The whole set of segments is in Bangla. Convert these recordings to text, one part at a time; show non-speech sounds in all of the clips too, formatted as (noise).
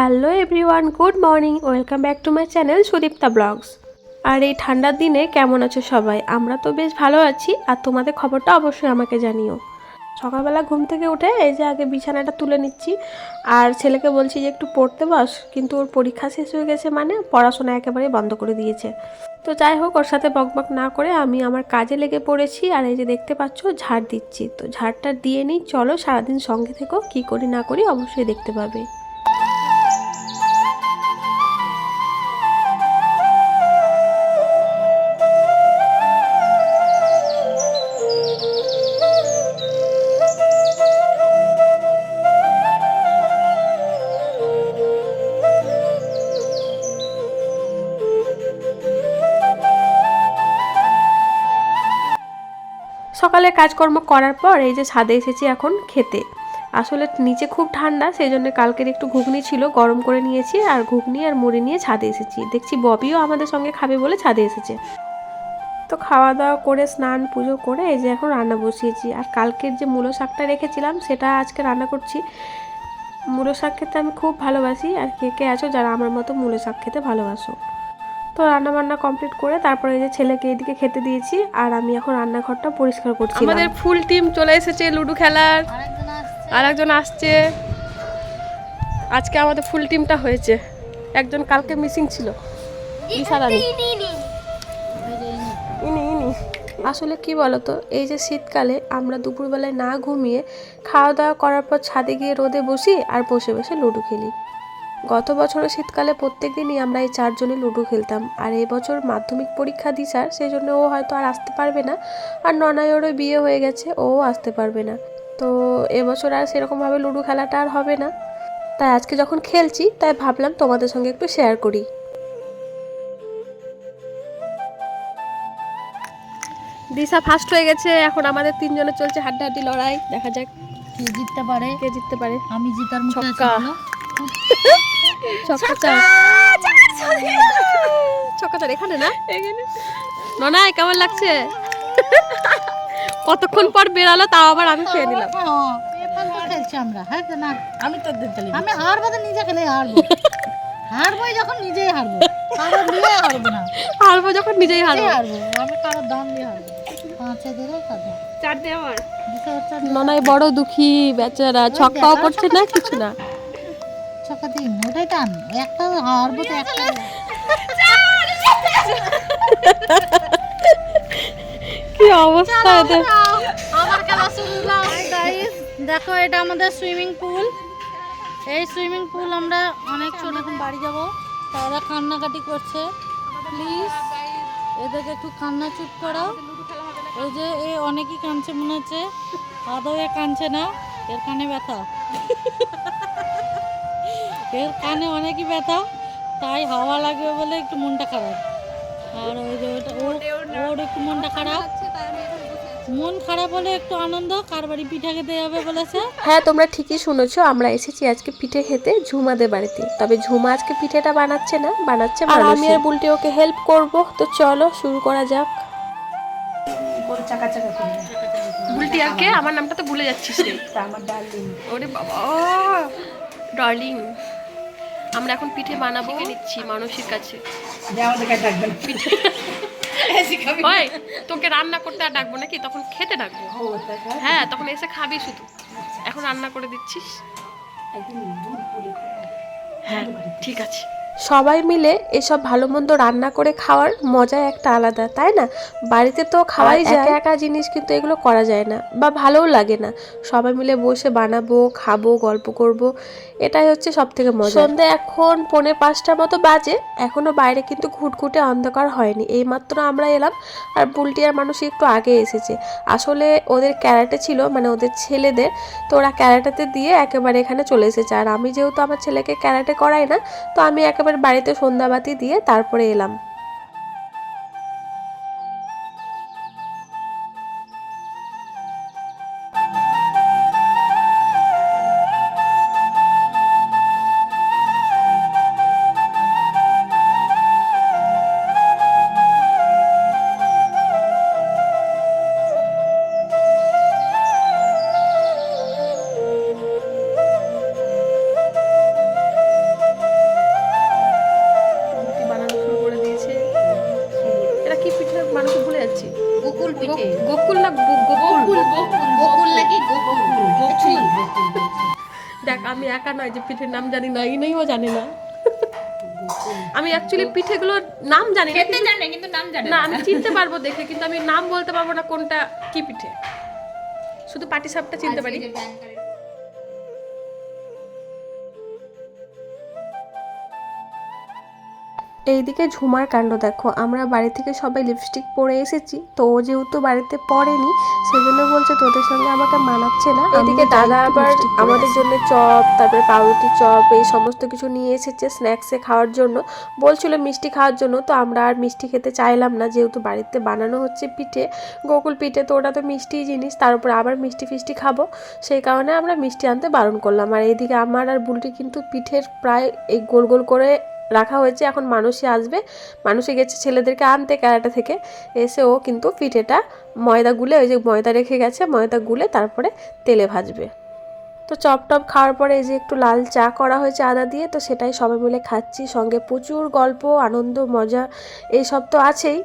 Hello everyone, good morning, welcome back to my channel Sudipta blogs. আর এই ঠান্ডার দিনে কেমন আছো সবাই? আমরা তো বেশ ভালো আছি, আর তোমাদের খবরটা অবশ্যই আমাকে জানিও। সকালবেলা ঘুম থেকে উঠে এই যে আগে বিছানাটা তুলে নিচ্ছি, আর ছেলেকে বলছি যে একটু পড়তে বস, কিন্তু ওর পরীক্ষা শেষ হয়ে গেছে মানে পড়াশোনা একেবারে বন্ধ করে দিয়েছে। তো যাই হোক, ওর সাথে বকবক না করে আমি আমার কাজে লেগে পড়েছি, আর এই যে দেখতে পাচ্ছ ঝাড় দিচ্ছি। তো ঝাড়টা দিয়ে নিই, চলো সারাদিন সঙ্গে থেকেও কী করি না করি অবশ্যই দেখতে পাবে। সকালে কাজকর্ম করার পর এই যে ছাদে এসেছি এখন খেতে। আসলে নিচে খুব ঠান্ডা, সেই জন্য কালকের একটু ঘুগনি ছিল, গরম করে নিয়েছি, আর ঘুগনি আর মুড়ি নিয়ে ছাদে এসেছি। দেখছি ববিও আমাদের সঙ্গে খাবে বলে ছাদে এসেছে। তো খাওয়া দাওয়া করে, স্নান পুজো করে এই যে এখন রান্না বসিয়েছি। আর কালকের যে মূলো শাকটা রেখেছিলাম, সেটা আজকে রান্না করছি। মূলো শাক খেতে আমি খুব ভালোবাসি, আর কে কে আছো যারা আমার মতো মূলো শাক খেতে ভালোবাসো। তো রান্না বান্না কমপ্লিট করে তারপরে এই যে ছেলেকে এদিকে খেতে দিয়েছি আর আমি এখন রান্নাঘরটা পরিষ্কার করছি আমাদের ফুল টিম চলে এসেছে লুডো খেলার। আর একজন আসছে। আজকে আমাদের ফুল টিমটা হয়েছে। একজন কালকে মিসিং ছিল। ইনি ইনি। আসলে কি বলতো এই যে শীতকালে আমরা দুপুরবেলায় না ঘুমিয়ে খাওয়া দাওয়া করার পর ছাদে গিয়ে রোদে বসি আর বসে বসে লুডো খেলি। গত বছরের শীতকালে প্রত্যেক দিনই আমরা এই চারজনে লুডো খেলতাম। আর এবছর মাধ্যমিক পরীক্ষা দিই স্যার সেই জন্য ও হয়তো আর আসতে পারবে না। আর ননায়েরও বিয়ে হয়ে গেছে ও আসতে পারবে না। তো এবছর আর সেরকমভাবে লুডো খেলাটা আর হবে না। তাই আজকে যখন খেলছি তাই ভাবলাম তোমাদের সঙ্গে একটু শেয়ার করি। দিশা ফার্স্ট হয়ে গেছে এখন আমাদের তিনজনের চলছে হাড্ডাহাড্ডি লড়াই। দেখা যাক কে জিততে পারে। কে জিততে পারে? আমি জিতার মুখে এখানে ননাই কেমন লাগছে? কতক্ষণ পর বেরালো তাও আবার আমি খেয়ে নিলাম। হ্যাঁ, এরকম তো খেলছি আমরা হ্যাঁ না? আমি তো আমি হারবো তো নিজে খেলে হারবো। হারবোই যখন নিজেই হারবো কারও নিয়ে হারবো না। হারবো যখন নিজেই হারবো। হারবো আমি কারোর দাম দিয়ে হারবো পাঁচে ধরে কাঁদো চার দে আমার। দিতে হচ্ছে ননাই বড় দুঃখী বেচারা ছক্কাও করছে না কিছু না। ছক্কা দিন ওটাই টান একটা হারবো তো একটা (laughs) কি অবস্থা এদের আমার খেলা শুরু গাইস দেখো এটা আমাদের সুইমিং পুল এই সুইমিং পুল আমরা অনেক ছোট এখন বাড়ি যাব। তারা কান্নাকাটি করছে। প্লিজ এদেরকে একটু কান্না চুপ করাও এই যে এ অনেকই কাঁদছে মনে হচ্ছে। আদৌ এ কাঁদছে না? এর কানে ব্যথা। (laughs) এর কানে অনেকই ব্যথা তাই হাওয়া লাগবে বলে একটু মনটা খারাপ। আর ওই যে ওর একটু মনটা খারাপ। মন খারাপ হলে একটু আনন্দ কার বাড়ি পিঠা খেতে যাবে বলেছে? হ্যাঁ তোমরা ঠিকই শুনেছো আমরা এসেছি আজকে পিঠে খেতে ঝুমাদের বাড়িতে। তবে ঝুমা আজকে পিঠেটা বানাচ্ছে না বানাচ্ছে আর আমি আর বুলটি ওকে হেল্প করব তো চলো শুরু করা যাক। বুলটি আর কে আমার নামটা তো ভুলে যাচ্ছিস রে। ওরে বাবা ডার্লিং আমরা এখন পিঠে বানাবো নিচ্ছি। মানুষের কাছে। হয় তোকে রান্না করতে আর ডাকবো নাকি? তখন খেতে ডাকবো। হ্যাঁ তখন এসে খাবি শুধু। এখন রান্না করে দিচ্ছিস? হ্যাঁ ঠিক আছে। সবাই মিলে এসব ভালো মন্দ রান্না করে খাওয়ার মজা একটা আলাদা তাই না? বাড়িতে তো খাওয়াই যায় একা একা জিনিস কিন্তু এগুলো করা যায় না বা ভালোও লাগে না। সবাই মিলে বসে বানাবো খাব গল্প করব এটাই হচ্ছে সব থেকে মজা। সন্ধে এখন পৌনে পাঁচটার মতো বাজে এখনও বাইরে কিন্তু ঘুটঘুটে অন্ধকার হয়নি। এইমাত্র আমরা এলাম আর বুলটি আর মানুষ একটু আগে এসেছে। আসলে ওদের ক্যারাটে ছিল মানে ওদের ছেলেদের তো ওরা ক্যারাটেতে দিয়ে একেবারে এখানে চলে এসেছে। আর আমি যেহেতু আমার ছেলেকে ক্যারাটে করাই না তো আমি একেবারে বাড়িতে সন্ধ্যাবাতি দিয়ে তারপরে এলাম। মানুষ ভুলে যাচ্ছি। গোকুল পিঠে। গোকুল না গোকুল। গোকুল নাকি গোকুল? দেখ আমি একা নয় যে পিঠের নাম জানি না ইনেইও জানে না। আমি অ্যাকচুয়ালি পিঠেগুলোর নাম জানি না খেতে জানি কিন্তু নাম জানি না আমি চিনতে পারব দেখে কিন্তু আমি নাম বলতে পারব না কোনটা কি পিঠে। শুধু পাটি সাপটা চিনতে পারি। এইদিকে ঝুমার কাণ্ড দেখো। আমরা বাড়ি থেকে সবাই লিপস্টিক পরে এসেছি। তো ও যেহেতু বাড়িতে পরেনি সেজন্য বলছে তোদের সঙ্গে আমাকে মানাচ্ছে না। এদিকে দাদা আবার আমাদের জন্য চপ তারপরে পাউরুটি চপ এই সমস্ত কিছু নিয়ে এসেছে স্ন্যাক্সে খাওয়ার জন্য। বলছিল মিষ্টি খাওয়ার জন্য তো আমরা আর মিষ্টি খেতে চাইলাম না যেহেতু বাড়িতে বানানো হচ্ছে পিঠে। গোকুল পিঠে তো ওটা তো মিষ্টি জিনিস তার উপর আবার মিষ্টি ফিষ্টি খাব। সেই কারণে আমরা মিষ্টি আনতে বারণ করলাম। আর এইদিকে আমার আর বুলটি কিন্তু পিঠের প্রায় এই গোল গোল করে রাখা হয়েছে, এখন মানুষই আসবে। মানুষে গেছে ছেলেদেরকে আনতে ক্যারাটা থেকে। এসে ও কিন্তু পিঠেটা ময়দা গুলে, ওই যে ময়দা রেখে গেছে, ময়দা গুলে তারপরে তেলে ভাজবে। তো চপ টপ খাওয়ার পরে এই যে একটু লাল চা করা হয়েছে আদা দিয়ে, তো সেটাই সবাই মিলে খাচ্ছি। সঙ্গে প্রচুর গল্প, আনন্দ, মজা এইসব তো আছেই।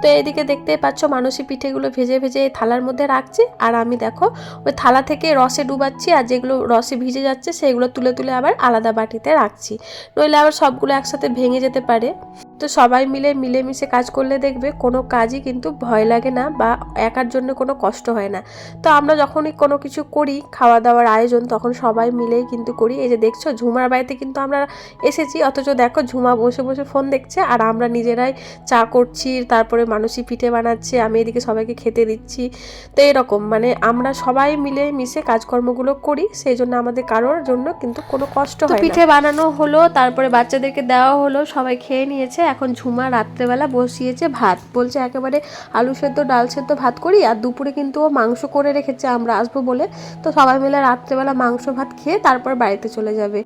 তো এইদিকে দেখতেই পাচ্ছ মানুষই পিঠেগুলো ভেজে ভেজে থালার মধ্যে রাখছে। আর আমি দেখো, ওই থালা থেকে রসে ডুবাচ্ছি আর যেগুলো রসে ভিজে যাচ্ছে, সেগুলো তুলে তুলে আবার আলাদা বাটিতে রাখছি। নইলে আবার সবগুলো একসাথে ভেঙে যেতে পারে। তো সবাই মিলে মিলেমিশে কাজ করলে দেখবে কোনো কাজই কিন্তু ভয় লাগে না বা একার জন্য কোনো কষ্ট হয় না। তো আমরা যখনই কোনো কিছু করি খাওয়া দাওয়ার আয়োজন তখন সবাই মিলেই কিন্তু করি। এই যে দেখছ ঝুমার বাড়িতে কিন্তু আমরা এসেছি অথচ দেখো ঝুমা বসে বসে ফোন দেখছে আর আমরা নিজেরাই চা করছি তারপরে মানুষই পিঠে বানাচ্ছে আমি এদিকে সবাইকে খেতে দিচ্ছি। তো এরকম মানে আমরা সবাই মিলে মিশে কাজকর্মগুলো করি সেই জন্য আমাদের কারোর জন্য কিন্তু কোনো কষ্ট হয় পিঠে বানানো হলো তারপরে বাচ্চাদেরকে দেওয়া হলো সবাই খেয়ে নিয়েছে এখন ঝুমা রাত্রেবেলা বসিয়েছে ভাত। বলছে, একেবারে আলু সেদ্ধ, ডাল সেদ্ধ ভাত করি, আর দুপুরে কিন্তু ও মাংস করে রেখেছে, আমরা আসব বলে। তো সবাই মিলে রাত্রেবেলা মাংস ভাত খেয়ে তারপর বাড়িতে চলে যাবে।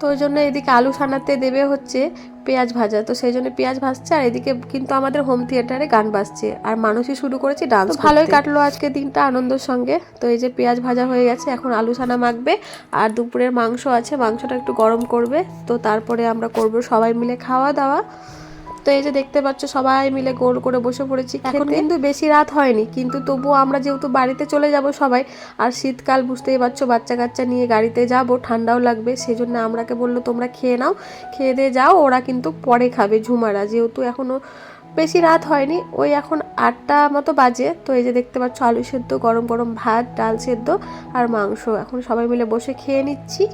তো ওই জন্য এদিকে আলু সানাতে দেবে হচ্ছে পেঁয়াজ ভাজা। তো সেই জন্য পেঁয়াজ ভাজছে আর এদিকে কিন্তু আমাদের হোম থিয়েটারে গান বাজছে। আর মানুষই শুরু করেছে ডান্স ভালোই কাটলো আজকে দিনটা আনন্দের সঙ্গে। তো এই যে পেঁয়াজ ভাজা হয়ে গেছে এখন আলু সানা মাখবে। আর দুপুরের মাংস আছে মাংসটা একটু গরম করবে। তো তারপরে আমরা করব সবাই মিলে খাওয়া দাওয়া তো এই যে দেখতে পাচ্ছ সবাই মিলে গোল করে বসে পড়েছি। এখন কিন্তু বেশি রাত হয়নি কিন্তু তবুও আমরা যেহেতু বাড়িতে চলে যাব সবাই আর শীতকাল বুঝতেই পারছ বাচ্চা কাচ্চা নিয়ে গাড়িতে যাব ঠান্ডাও লাগবে সেই জন্য আমরাকে বলল তোমরা খেয়ে নাও খেয়ে দিয়ে যাও ওরা কিন্তু পরে খাবে ঝুমারা। যেহেতু এখনও বেশি রাত হয়নি ওই এখন আটটা মতো বাজে তো এই যে দেখতে পাচ্ছ আলু সেদ্ধ গরম গরম ভাত ডাল সেদ্ধ আর মাংস। এখন সবাই মিলে বসে খেয়ে নিচ্ছি।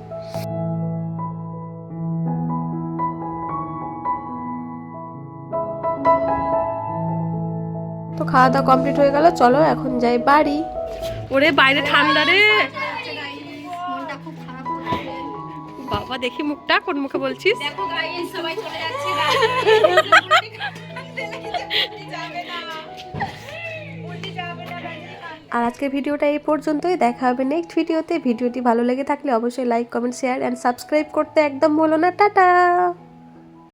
তো খাওয়া দাওয়া কমপ্লিট হয়ে গেল চলো এখন যাই বাড়ি। ওরে বাইরে ঠান্ডা রে। বাবা দেখি মুখটা কোন মুখে বলছিস? দেখো গাইস সবাই চলে যাচ্ছে। আর আজকের ভিডিওটা এই পর্যন্তই দেখা হবে নেক্সট ভিডিওতে ভিডিওটি ভালো লেগে থাকলে অবশ্যই like comment share and subscribe করতে একদম বলো না। টাটা!